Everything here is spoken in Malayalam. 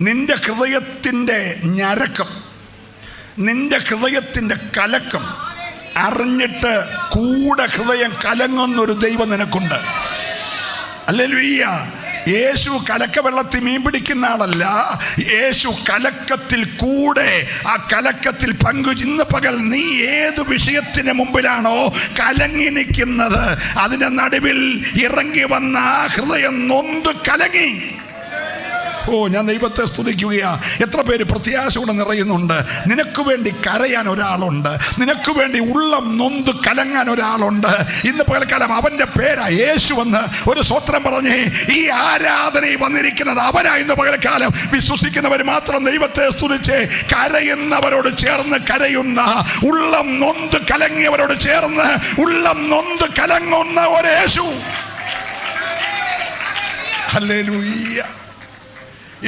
നിന്റെ ഹൃദയത്തിന്റെ ഞരക്കം നിന്റെ ഹൃദയത്തിന്റെ കലക്കം അറിഞ്ഞിട്ട് കൂടെ ഹൃദയം കലങ്ങുന്നൊരു ദൈവം നിനക്കുണ്ട്. അല്ലേലൂയ്യ. യേശു കലക്ക വെള്ളത്തിൽ മീൻ പിടിക്കുന്ന ആളല്ല. യേശു കലക്കത്തിൽ കൂടെ ആ കലക്കത്തിൽ പങ്കു ഇന്ന് പകൽ നീ ഏത് വിഷയത്തിന് മുമ്പിലാണോ കലങ്ങി നിൽക്കുന്നത് അതിന്റെ നടുവിൽ ഇറങ്ങി വന്ന ആ ഹൃദയം നൊന്ത് കലങ്ങി. ഓ ഞാൻ ദൈവത്തെ സ്തുതിക്കുകയാ. എത്ര പേര് പ്രത്യാശയോടെ നിറയുന്നുണ്ട്. നിനക്ക് വേണ്ടി കരയാൻ ഒരാളുണ്ട്. നിനക്ക് വേണ്ടി ഉള്ളം നൊന്ത് കലങ്ങാൻ ഒരാളുണ്ട്. ഇന്ന് പകൽക്കാലം അവന്റെ പേരാ യേശു എന്ന് ഒരു സ്വത്രം പറഞ്ഞ് ഈ ആരാധനയിൽ വന്നിരിക്കുന്നത് അവനാ ഇന്ന് പകൽക്കാലം. വിശ്വസിക്കുന്നവർ മാത്രം ദൈവത്തെ സ്തുതിച്ച് കരയുന്നവരോട് ചേർന്ന് കരയുന്ന ഉള്ളം നൊന്ത് കലങ്ങിയവരോട് ചേർന്ന് ഉള്ളം നൊന്ത് കലങ്ങുന്ന ഒരു യേശു. ഹല്ലേലൂയ്യ.